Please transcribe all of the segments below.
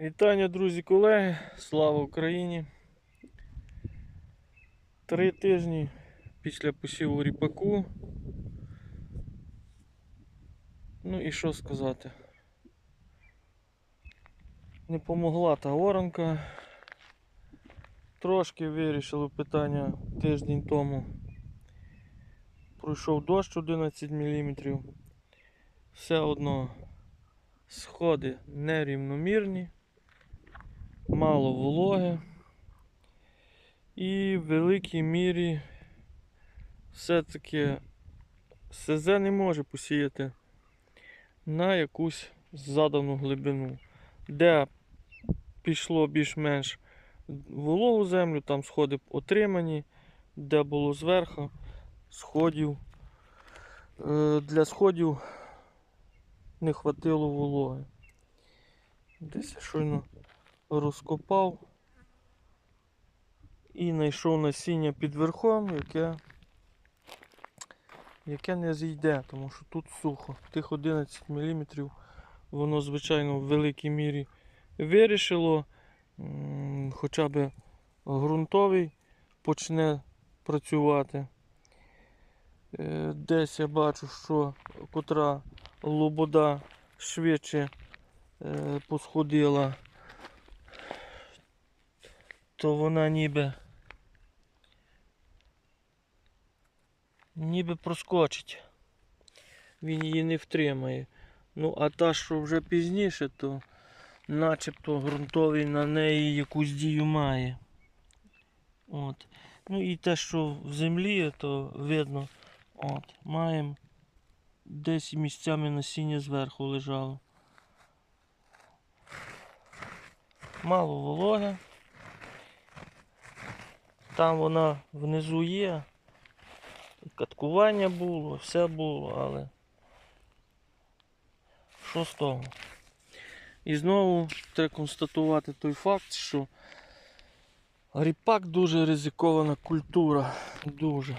Вітання, друзі, колеги! Слава Україні! Три тижні після посіву ріпаку. Ну і що сказати? Не помогла та оранка. Трошки вирішили питання тиждень тому. Пройшов дощ 11 мм. Все одно сходи нерівномірні мало вологи і в великій мірі все-таки СЗ не може посіяти на якусь задану глибину, де пішло більш-менш вологу землю, там сходи отримані, де було зверху сходів. Е, Для сходів не хватило вологи. Десь я щойно розкопав і знайшов насіння під верхом, яке, яке не зійде, тому що тут сухо. Тих 11 мм воно, звичайно, в великій мірі вирішило. Хоча б ґрунтовий почне працювати. Е, Десь я бачу, що котра лобода швидше е, посходила то вона ніби ніби проскочить. Він її не втримає. Ну, а та, що вже пізніше, то начебто ґрунтовий на неї якусь дію має. От. Ну і те, що в землі, то видно, от, маємо десь місцями насіння зверху лежало. Мало вологи. Там вона внизу є. Каткування було, все було, але що з того? І знову треба констатувати той факт, що ріпак дуже ризикована культура. Дуже.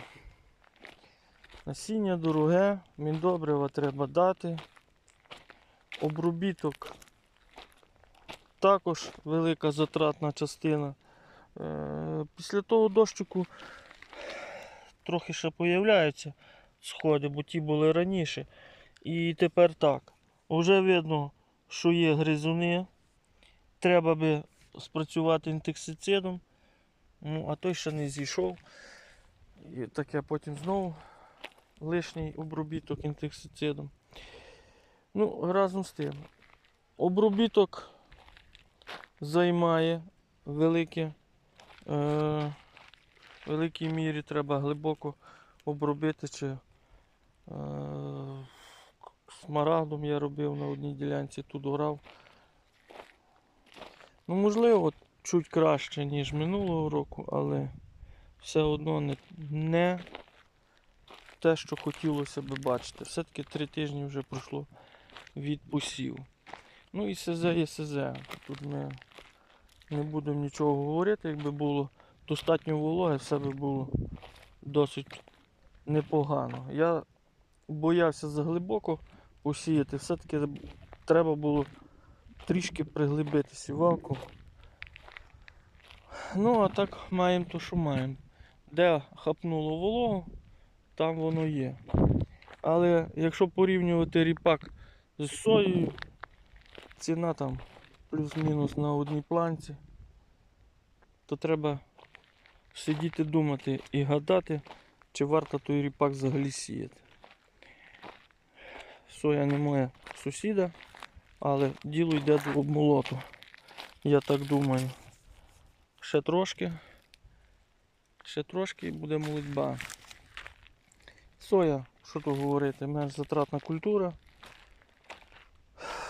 Насіння дороге, міндобрива треба дати. Обробіток також велика затратна частина. Е, Після того дощику трохи ще появляються сходи, бо ті були раніше. І тепер так. Вже видно, що є гризуни. Треба би спрацювати інтексицидом. Ну, а той ще не зійшов. І таке потім знову лишній обробіток інтексицидом. Ну, разом з тим. Обробіток займає велике в великій мірі треба глибоко обробити чи е, смарагдом я робив на одній ділянці, тут орав. Ну, можливо, чуть краще, ніж минулого року, але все одно не, не те, що хотілося би бачити. Все-таки три тижні вже пройшло від посіву. Ну і СЗ є СЗ. Тут ми не будемо нічого говорити, якби було достатньо вологи, все би було досить непогано. Я боявся заглибоко посіяти, все-таки треба було трішки приглибити сівалку. Ну, а так маємо то, що маємо. Де хапнуло вологу, там воно є. Але якщо порівнювати ріпак з соєю, ціна там плюс-мінус на одній планці, то треба сидіти думати і гадати, чи варто той ріпак взагалі сіяти. Соя не моя сусіда, але діло йде до обмолоту. Я так думаю. Ще трошки. Ще трошки і буде молодьба. Соя, що тут говорити, менш затратна культура.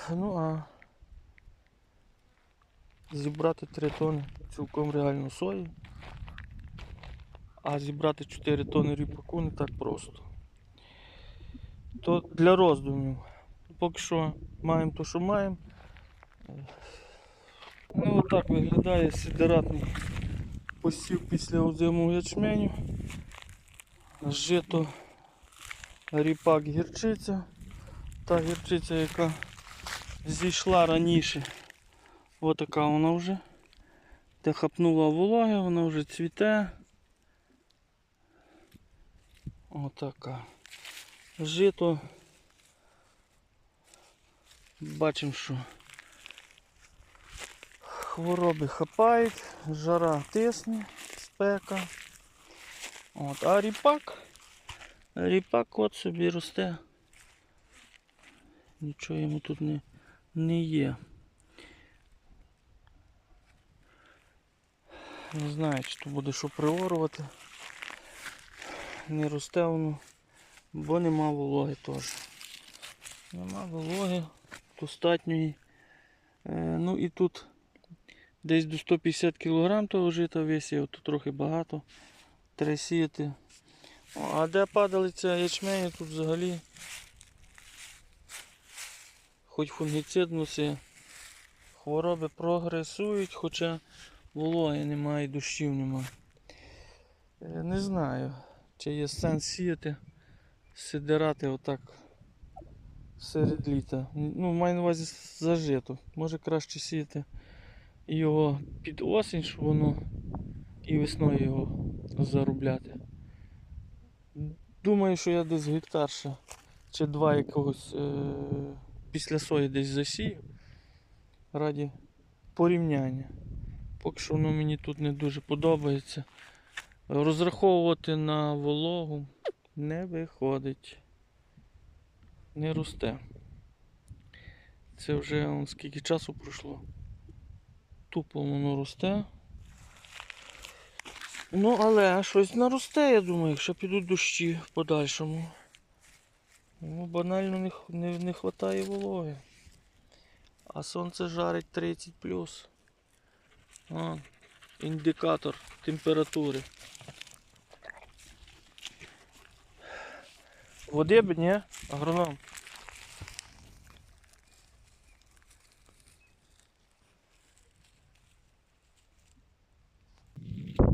Ну а зібрати 3 тони цілком реально сої, а зібрати 4 тони ріпаку не так просто. То для роздумів. Поки що маємо то, що маємо. Ну отак виглядає сидератний посів після озимого ячменю. Жито ріпак гірчиця. Та гірчиця, яка зійшла раніше Ось така вона вже. Де хапнула вологи, вона вже цвіте. Отака. Жито. Бачимо, що хвороби хапають, жара тисне, спека. От, а ріпак, ріпак от собі росте. Нічого йому тут не, не є. Не знаю, чи то буде що приорувати. Не росте воно, бо нема вологи теж. Нема вологи достатньої. Е, ну і тут десь до 150 кг того жита висіяв, тут трохи багато. Треба. А де падалиця ячменю, тут взагалі хоч фунгіцид носи, хвороби прогресують, хоча вологи немає, дощів немає. Не знаю, чи є сенс сіяти, сидирати отак серед літа. Ну, маю на увазі зажито. Може краще сіяти його під осінь, щоб воно і весною його заробляти. Думаю, що я десь гектар ще чи два якогось е- після сої десь засію раді порівняння. Поки що воно мені тут не дуже подобається. Розраховувати на вологу не виходить. Не росте. Це вже он, скільки часу пройшло. Тупо воно росте. Ну, але щось наросте, я думаю, якщо підуть дощі в подальшому. Ну, банально не, не, не вистачає вологи. А сонце жарить 30 А, індикатор температури. Води б, ні? Агроном.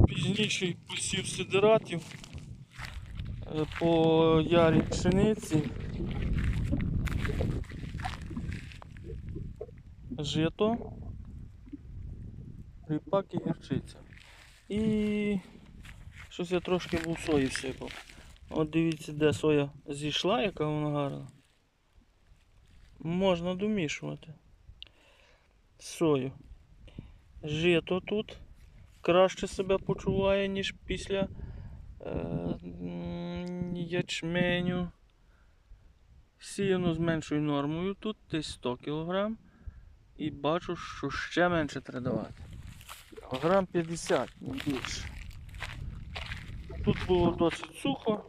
Пізніший посів сидератів е, по ярі пшениці. Жито, ріпак і гірчиця. І щось я трошки був сої всипав. От дивіться, де соя зійшла, яка вона гарна. Можна домішувати. Сою. Жито тут краще себе почуває, ніж після е, ячменю. Сіяно з меншою нормою тут десь 100 кг. І бачу, що ще менше треба давати. Грам 50, не більше. Тут було досить сухо.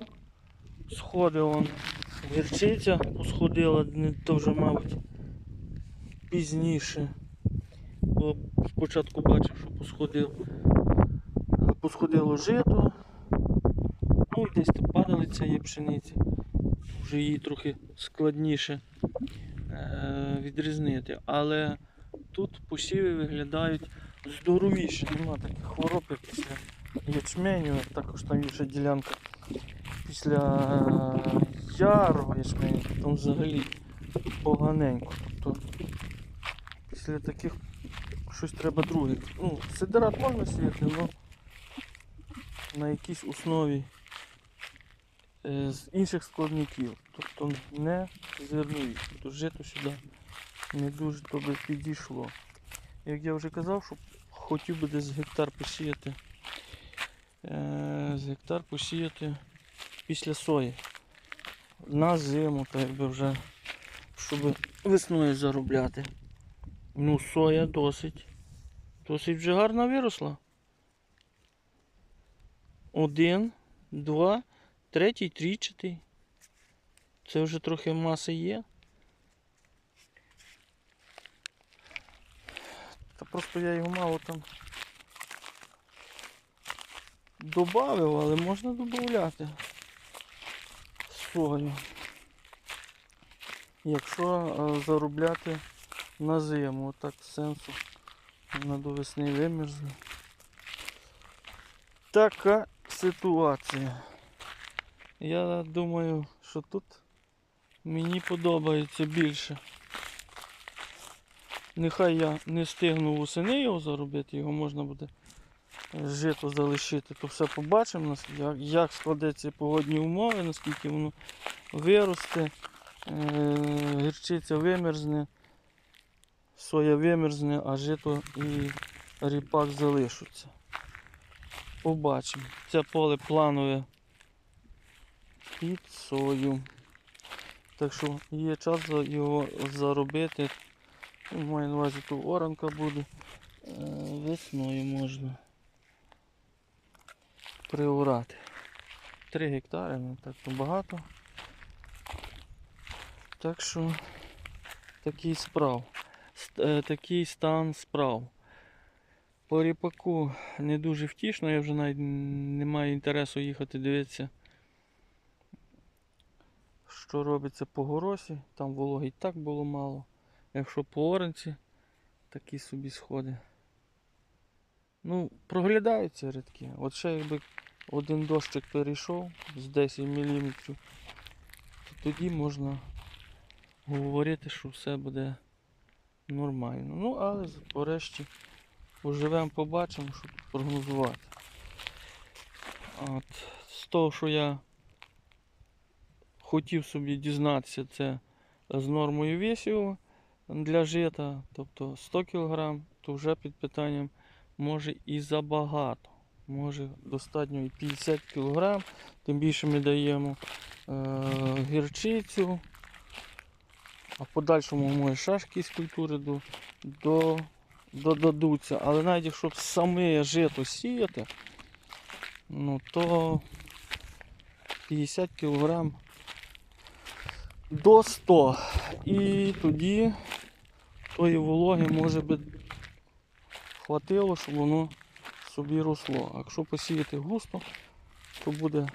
Сходив он гірчиця, посходила, то вже, мабуть, пізніше. Бо спочатку бачив, що посходив, посходило жито. Ну і десь там падалиця є пшениці. Вже її трохи складніше е, відрізнити. Але тут посіви виглядають здоровіше. Нема таких хвороб, як після ячменю, також там є ще ділянка після ярого ячменю, там взагалі поганенько. Тобто після таких щось треба друге. Ну, сидерат можна сіяти, але на якійсь основі е, з інших складників. Тобто не зернові. Тобто жито сюди не дуже би підійшло. Як я вже казав, що хотів би десь гектар посіяти. Е, з гектар посіяти після сої. На зиму, так якби вже, щоб весною заробляти. Ну, соя досить. Досить вже гарно виросла. Один, два, третій, трічатий. Це вже трохи маси є. Та просто я його мало там добавив, але можна додати сою. Якщо е, заробляти на зиму, отак сенсу вона до весни вимерзне. Така ситуація. Я думаю, що тут мені подобається більше. Нехай я не встигну восени його заробити, його можна буде жито залишити, то все побачимо, як, як складеться погодні умови, наскільки воно виросте, е, гірчиця вимерзне, соя вимерзне, а жито і ріпак залишаться. Побачимо. Це поле планове під сою. Так що є час його заробити. Ну, Маю на увазі тут оранка буде. Е, Весною можна приорати. 3 гектари, не так то багато. Так що такий справ. Е, Такий стан справ. По ріпаку не дуже втішно, я вже навіть не маю інтересу їхати дивитися, що робиться по горосі. Там вологи і так було мало. Якщо по такі собі сходи. Ну, проглядаються рядки. От ще якби один дощик перейшов з 10 мм, то тоді можна говорити, що все буде нормально. Ну, але порешті поживемо, побачимо, щоб прогнозувати. От, з того, що я хотів собі дізнатися, це з нормою весів для жита, тобто 100 кг, то вже під питанням може і забагато. Може достатньо і 50 кг, тим більше ми даємо е, гірчицю, а в подальшому може ж якісь культури до, до, додадуться. Але навіть якщо саме жито сіяти, ну то 50 кг до 100. І тоді тої вологи може би хватило, щоб воно собі росло. А якщо посіяти густо, то буде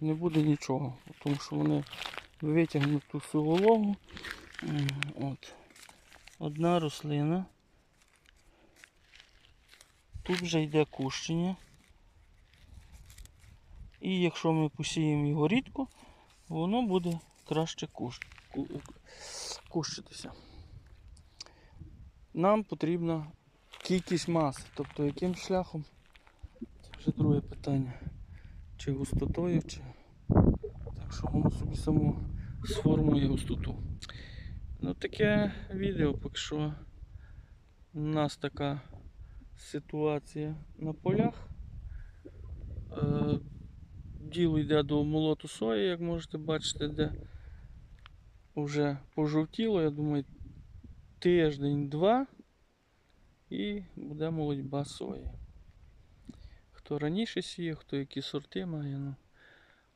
не буде нічого. Тому що вони витягнуть ту всю вологу. От. Одна рослина. Тут вже йде кущення. І якщо ми посіємо його рідко, воно буде краще кущ... ку- кущитися. Нам потрібна кількість маси. Тобто яким шляхом? Це вже друге питання. Чи густотою, чи. Так що воно собі само сформує густоту. Ну таке відео, поки що у нас така ситуація на полях. Е, Діло йде до молоту сої, як можете бачити, де вже пожовтіло, я думаю, тиждень-два і буде молодьба сої. Хто раніше сіє, хто які сорти має, ну,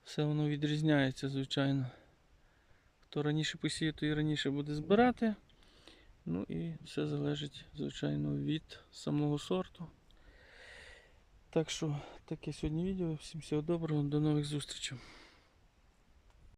все воно відрізняється, звичайно. Хто раніше посіє, то і раніше буде збирати. Ну і все залежить, звичайно, від самого сорту. Так що таке сьогодні відео. Всім всього доброго, до нових зустрічей.